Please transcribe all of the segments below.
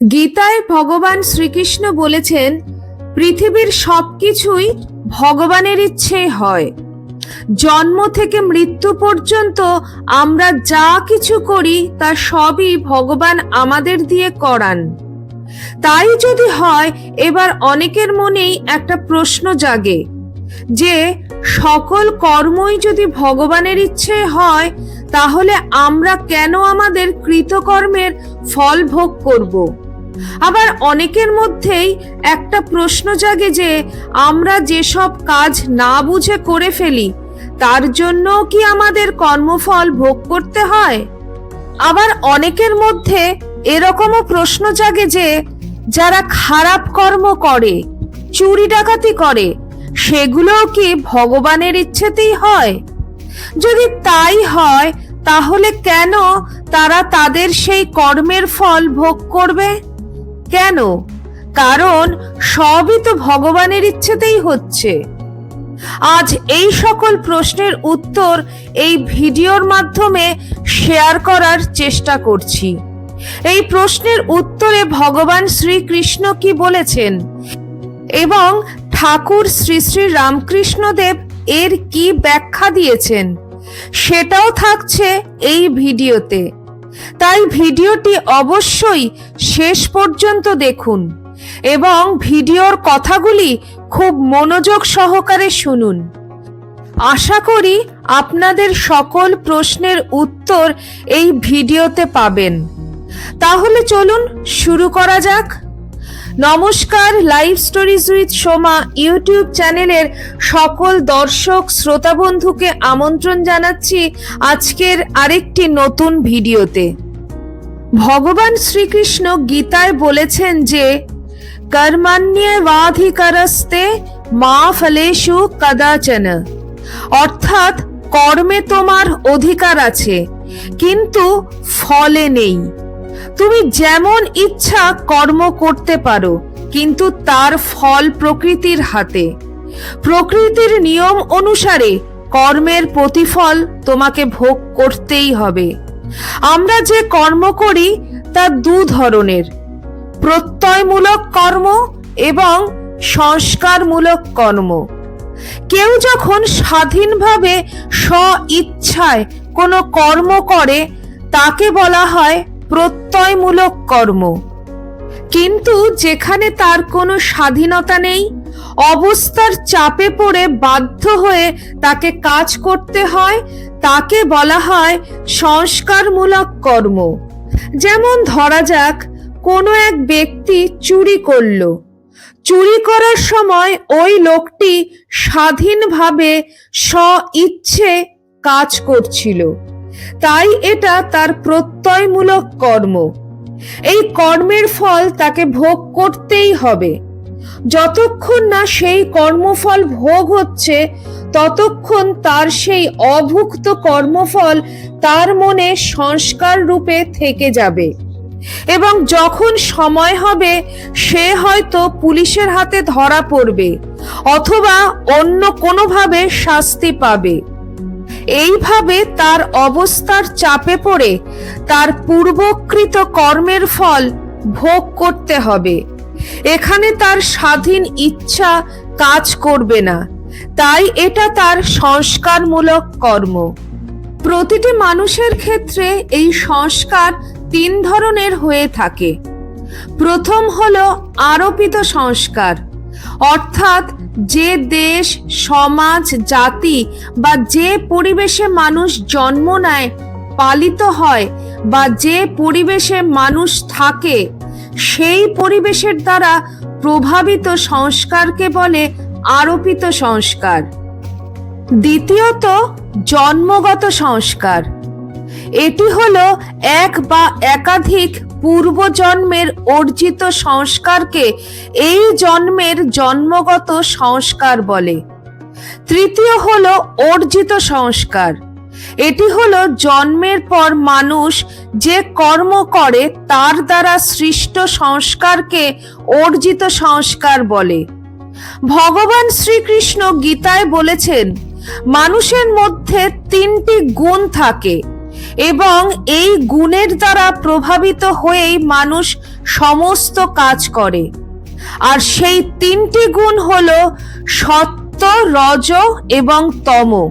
গীতায় ভগবান শ্রীকৃষ্ণ বলেছেন, পৃথিবীর সবকিছুই ভগবানের ইচ্ছেই হয়। জন্ম থেকে মৃত্যু পর্যন্ত আমরা যা কিছু করি, তা সবই ভগবান আমাদের দিয়ে করান। তাই যদি হয়, এবার অনেকের মনেই একটা প্রশ্ন জাগে যে, সকল কর্মই যদি ভগবানের ইচ্ছে হয়, তাহলে আমরা কেন আমাদের কৃতকর্মের ফল ভোগ করব? আবার অনেকের মধ্যেই একটা প্রশ্ন জাগে যে, আমরা যেসব কাজ না বুঝে করে ফেলি, তার জন্য কি আমাদের কর্মফল ভোগ করতে হয়? আবার অনেকের মধ্যে এরকমও প্রশ্ন জাগে যে, যারা খারাপ কর্ম করে, চুরি ডাকাতি করে, সেগুলোও কি ভগবানের ইচ্ছেতেই হয়? যদি তাই হয়, তাহলে কেন তারা তাদের সেই কর্মের ফল ভোগ করবে? কেন? কারণ সবই তো ভগবানের ইচ্ছেতেই হচ্ছে। আজ এই সকল প্রশ্নের উত্তর এই ভিডিওর মাধ্যমে শেয়ার করার চেষ্টা করছি। এই প্রশ্নের উত্তরে ভগবান শ্রীকৃষ্ণ কি বলেছেন? এবং ঠাকুর শ্রী শ্রী রামকৃষ্ণদেব এর কি ব্যাখ্যা দিয়েছেন? সেটাও থাকছে এই ভিডিওতে। তাই ভিডিওটি অবশ্যই শেষ পর্যন্ত দেখুন এবং ভিডিওর কথাগুলি খুব মনোযোগ সহকারে শুনুন। আশা করি আপনাদের সকল প্রশ্নের উত্তর এই ভিডিওতে পাবেন। তাহলে চলুন শুরু করা যাক। নমস্কার live stories with Soma YouTube চ্যানেলের সকল দর্শক, শ্রোতা বন্ধুকে আমন্ত্রণ জানাচ্ছি আজকের আরেকটি নতুন ভিডিওতে। ভগবান শ্রীকৃষ্ণ গীতায় বলেছেন যে কর্মাণ্যেবাধিকারস্তে মা ফলেশু কদাচন। অর্থাৎ কর্মে তোমার অধিকার আছে, কিন্তু ফলে নেই। তুমি যেমন ইচ্ছা কর্ম করতে পারো, কিন্তু তার ফল প্রকৃতির হাতে। প্রকৃতির নিয়ম অনুসারে কর্মের প্রতিফল তোমাকে ভোগ করতেই হবে। আমরা যে কর্ম করি, তা দু ধরনের। প্রত্যয়মূলক কর্ম এবং সংস্কারমূলক কর্ম। কেউ যখন স্বাধীনভাবে স্ব ইচ্ছায় কোনো কর্ম করে, তাকে বলা হয় প্রত্যয়মূলক কর্ম। কিন্তু যেখানে তার কোনো স্বাধীনতা নেই, অবস্থার চাপে পড়ে বাধ্য হয়ে তাকে কাজ করতে হয়, তাকে বলা হয় সংস্কারমূলক কর্ম। যেমন ধরা যাক, কোনো এক ব্যক্তি চুরি করল। চুরি করার সময় ওই লোকটি স্বাধীনভাবে স্ব ইচ্ছে কাজ করছিল। তাই এটা তার প্রত্যয়মূলক কর্ম। এই কর্মের ফল তাকে ভোগ করতেই হবে। যতক্ষণ না সেই কর্মফল ভোগ হচ্ছে, ততক্ষণ তার সেই অভুক্ত কর্মফল তার মনে সংস্কার রূপে থেকে যাবে। এবং যখন সময় হবে, সে হয়তো পুলিশের হাতে ধরা পড়বে, অথবা অন্য কোনোভাবে শাস্তি পাবে। এইভাবে তার অবস্থার চাপে পড়ে তার পূর্বকৃত কর্মের ফল ভোগ করতে হবে। এখানে তার স্বাধীন ইচ্ছা কাজ করবে না। তাই এটা তার সংস্কারমূলক কর্ম। প্রতিটি মানুষের ক্ষেত্রে এই সংস্কার তিন ধরনের হয়ে থাকে। প্রথম হলো আরোপিত সংস্কার, অর্থাৎ যে দেশ, সমাজ, জাতি বা যে পরিবেশে মানুষ জন্ম নেয়, পালিত হয় বা যে পরিবেশে মানুষ থাকে, সেই পরিবেশের দ্বারা প্রভাবিত সংস্কারকে বলে আরোপিত সংস্কার। দ্বিতীয়ত, জন্মগত সংস্কার। এটি হলো এক বা একাধিক পূর্বজন্মের অর্জিত সংস্কারকে এই জন্মের জন্মগত সংস্কার বলে। তৃতীয় হলো অর্জিত সংস্কার। এটি হলো জন্মের পর মানুষ যে কর্ম করে তার দ্বারা সৃষ্ট সংস্কারকে অর্জিত সংস্কার বলে। ভগবান শ্রীকৃষ্ণ গীতায় বলেছেন, মানুষের মধ্যে তিনটি গুণ থাকে। এবং এই গুণের দ্বারা প্রভাবিত হয়েই মানুষ সমস্ত কাজ করে। আর সেই তিনটি গুণ হলো সত্য, রজ এবং তম।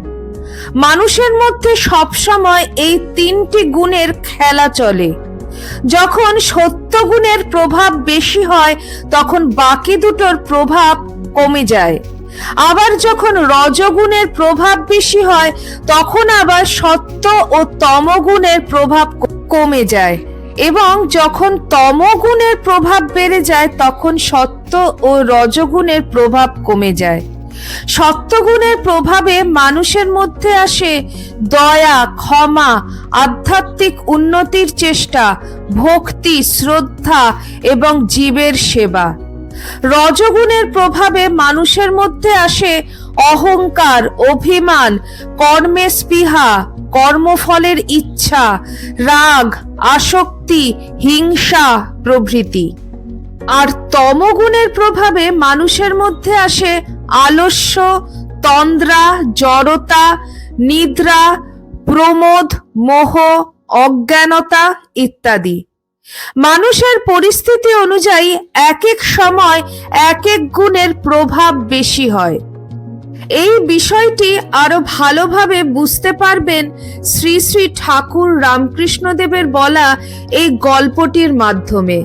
মানুষের মধ্যে সবসময় এই তিনটি গুণের খেলা চলে। যখন সত্য গুণের প্রভাব বেশি হয়, তখন বাকি দুটোর প্রভাব কমে যায়। আবার যখন রজগুণের প্রভাব বেশি হয়, তখন আবার সত্য ও তমগুণের প্রভাব কমে যায়। এবং যখন তমগুণের প্রভাব বেড়ে যায়, তখন সত্য ও রজগুণের প্রভাব কমে যায়। সত্যগুণের প্রভাবে মানুষের মধ্যে আসে দয়া, ক্ষমা, আধ্যাত্মিক উন্নতির চেষ্টা, ভক্তি, শ্রদ্ধা এবং জীবের সেবা। রজগুণের প্রভাবে মানুষের মধ্যে আসে অহংকার, অভিমান, কর্মে স্পৃহা, কর্মফলের ইচ্ছা, রাগ, আসক্তি, হিংসা প্রভৃতি। আর তমগুণের প্রভাবে মানুষের মধ্যে আসে আলস্য, তন্দ্রা, জড়তা, নিদ্রা, প্রমোদ, মোহ, অজ্ঞানতা ইত্যাদি। মানুষের পরিস্থিতি অনুযায়ী এক এক সময় এক এক গুণের প্রভাব বেশি হয়। এই বিষয়টি আরও ভালোভাবে বুঝতে পারবেন শ্রী শ্রী ঠাকুর রামকৃষ্ণদেবের বলা এই গল্পটির মাধ্যমে।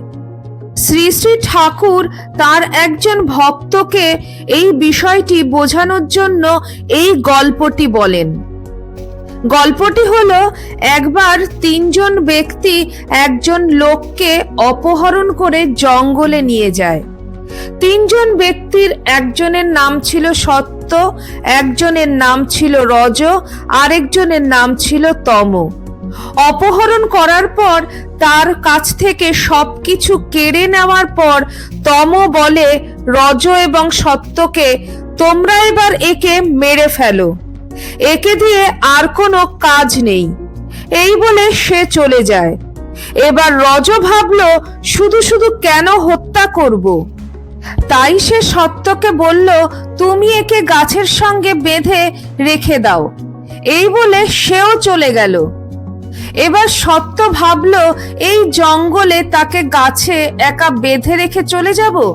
শ্রী শ্রী ঠাকুর তার একজন ভক্তকে এই বিষয়টি বোঝানোর জন্য এই গল্পটি বলেন। গল্পটি হলো, একবার তিনজন ব্যক্তি একজন লোককে অপহরণ করে জঙ্গলে নিয়ে যায়। তিনজন ব্যক্তির একজনের নাম ছিল সত্য, একজনের নাম ছিল রজ, আরেকজনের নাম ছিল তম। অপহরণ করার পর তার কাছ থেকে সব কিছু কেড়ে নেওয়ার পর তম বলে, রজ এবং সত্যকে তোমরা এবার একে মেরে ফেলো। একে দিয়ে আর কোনো কাজ নেই। এই বলে সে চলে যায়। এবার রজ ভাবলো, শুধু শুধু কেন হত্যা করব? তাই সে সত্যকে বলল, তুমি একে গাছের সঙ্গে বেঁধে রেখে দাও। এই বলে সেও চলে গেল। এবার সত্য ভাবলো, এই জঙ্গলে তাকে গাছে একা বেঁধে রেখে চলে যাব?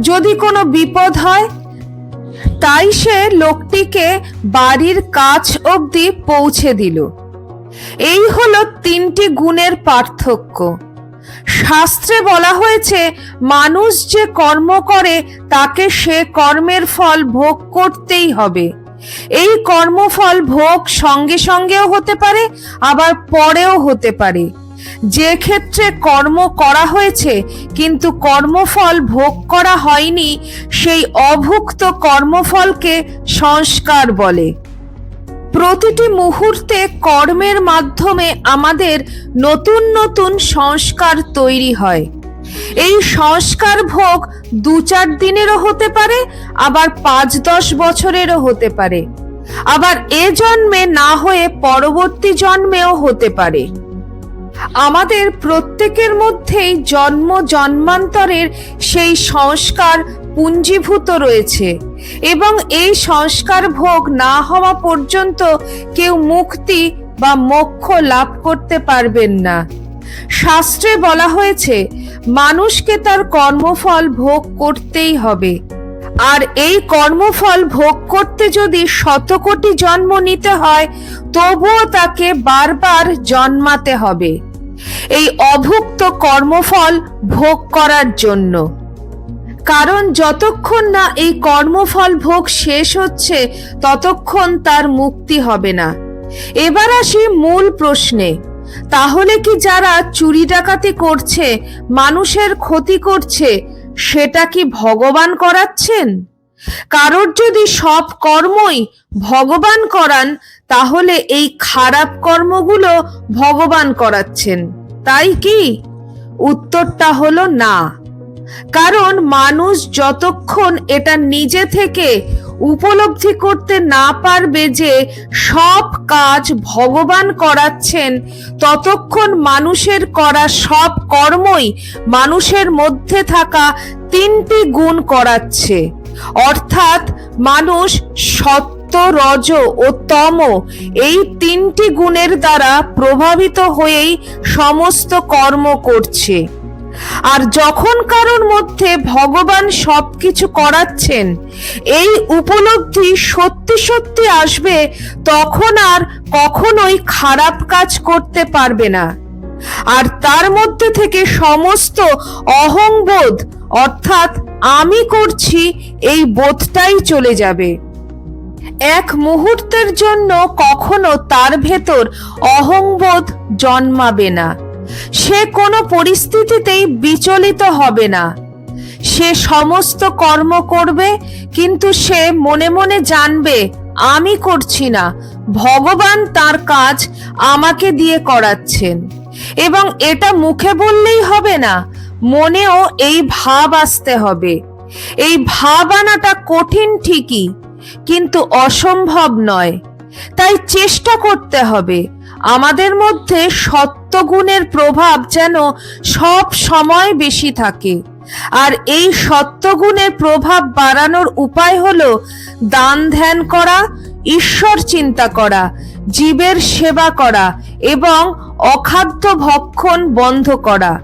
যদি কোনো বিপদ হয় তাই সে লোকটিকে বাড়ির কাছ অবধি পৌঁছে দিল। এই হলো তিনটি গুণের পার্থক্য। শাস্ত্রে বলা হয়েছে, মানুষ যে কর্ম করে, তাকে সে কর্মের ফল ভোগ করতেই হবে। এই কর্মফল ভোগ সঙ্গে সঙ্গেও হতে পারে, আবার পরেও হতে পারে। যে ক্ষেত্রে কর্ম করা হয়েছে, কিন্তু কর্মফল ভোগ করা হয়নি, সেই অভুক্ত কর্মফলকে সংস্কার বলে। প্রতিটি মুহূর্তে কর্মের মাধ্যমে আমাদের নতুন নতুন সংস্কার তৈরি হয়। এই সংস্কার ভোগ দু চার দিনেরও হতে পারে, আবার পাঁচ দশ বছরেরও হতে পারে। আবার এ জন্মে না হয়ে পরবর্তী জন্মেও হতে পারে। আমাদের প্রত্যেকের মধ্যেই জন্ম জন্মান্তরের সেই সংস্কার পুঞ্জীভূত রয়েছে এবং এই সংস্কার ভোগ না হওয়া পর্যন্ত কেউ মুক্তি বা মোক্ষ লাভ করতে পারবেন না। শাস্ত্রে বলা হয়েছে, মানুষকে তার কর্মফল ভোগ করতেই হবে। আর এই কর্মফল ভোগ করতে যদি শতকোটি জন্ম নিতে হয়, তবুও তাকে বারবার জন্মাতে হবে। এই অভুক্ত কর্মফল ভোগ করার জন্য। কারণ যতক্ষণ না এই কর্মফল ভোগ শেষ হচ্ছে, ততক্ষণ তার মুক্তি হবে না। এবার আসি মূল প্রশ্নে। তাহলে কি যারা চুরি ডাকাতি করছে, মানুষের ক্ষতি করছে, সেটা কি ভগবান করাচ্ছেন? কারোর যদি সব কর্মই ভগবান করান তাহলে এই খারাপ কর্মগুলো ভগবান করাচ্ছেন। তাই কি? উত্তরটা হলো না। কারণ মানুষ যতক্ষণ এটা নিজে থেকে উপলব্ধি করতে না পারবে যে সব কাজ ভগবান করাচ্ছেন, ততক্ষণ মানুষের করা সব কর্মই মানুষের মধ্যে থাকা তিনটি গুণ করাচ্ছে। অর্থাৎ মানুষ সত্য রজ ও তম এই তিনটি গুণের দ্বারা প্রভাবিত হয়েই সমস্ত কর্ম করছে। আর যখন কারোর মধ্যে ভগবান সবকিছু করাচ্ছেন, এই উপলব্ধি সত্যি সত্যি আসবে, তখন আর কখনোই খারাপ কাজ করতে পারবে না। আর তার মধ্যে থেকে সমস্ত অহংবোধ, অর্থাৎ আমি করছি, এই বোধটাই চলে যাবে। এক মুহূর্তের জন্য কখনো তার ভেতর অহংবোধ জন্মাবে না। সে কোনো পরিস্থিতিতেই বিচলিত হবে না। সে সমস্ত কর্ম করবে, কিন্তু সে মনে মনে জানবে, আমি করছি না। ভগবান তার কাজ আমাকে দিয়ে করাচ্ছেন। এবং এটা মুখে বললেই হবে না, মনেও এই ভাব আসতে হবে। এই ভাব আনাটা কঠিন ঠিকই কিন্তু অসম্ভব নয়। তাই চেষ্টা করতে হবে। আমাদের মধ্যে সত্যগুণের প্রভাব যেন সব সময় বেশি থাকে। আর এই সত্যগুণের প্রভাব বাড়ানোর উপায় হলো দান ধ্যান করা, ঈশ্বর চিন্তা করা, জীবের সেবা করা এবং অখাদ্য ভক্ষণ বন্ধ করা।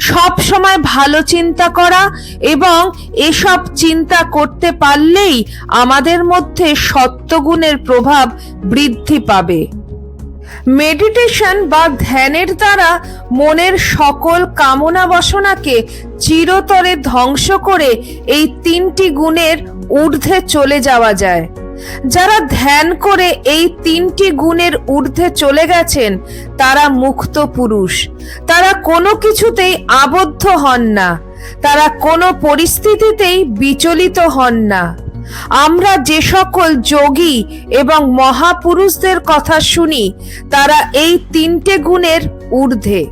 সব সময় ভালো চিন্তা করা এবং এসব চিন্তা করতে পারলেই আমাদের মধ্যে সত্যগুণের প্রভাব বৃদ্ধি পাবে। মেডিটেশন বা ধ্যানের দ্বারা মনের সকল কামনা বাসনাকে চিরতরে ধ্বংস করে এই তিনটি গুণের ঊর্ধ্বে চলে যাওয়া যায়। যারা ধ্যান করে এই তিনটি গুণের ঊর্ধ্বে চলে গেছেন, তারা মুক্ত পুরুষ। তারা কোনো কিছুতেই আবদ্ধ হন না। তারা কোনো পরিস্থিতিতেই বিচলিত হন না। আমরা যে সকল যোগী এবং মহাপুরুষদের কথা শুনি, তারা এই তিনটে গুণের ঊর্ধ্বে।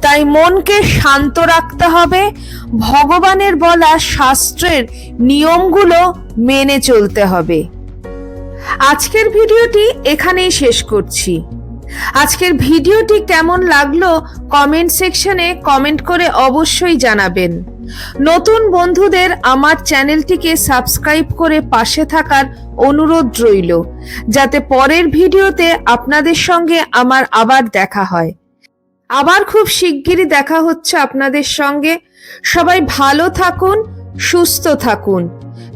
তাই মনকে শান্ত রাখতে হবে, ভগবানের বলা শাস্ত্রের নিয়মগুলো মেনে চলতে হবে। আজকের ভিডিওটি এখানেই শেষ করছি। আজকের ভিডিওটি কেমন লাগল কমেন্ট সেকশনে কমেন্ট করে অবশ্যই জানাবেন। নতুন বন্ধুদের আমার চ্যানেলটিকে সাবস্ক্রাইব করে পাশে থাকার অনুরোধ রইল, যাতে পরের ভিডিওতে আপনাদের সঙ্গে আমার আবার দেখা হয়। আবার খুব শিগগিরই দেখা হচ্ছে আপনাদের সঙ্গে। সবাই ভালো থাকুন, সুস্থ থাকুন।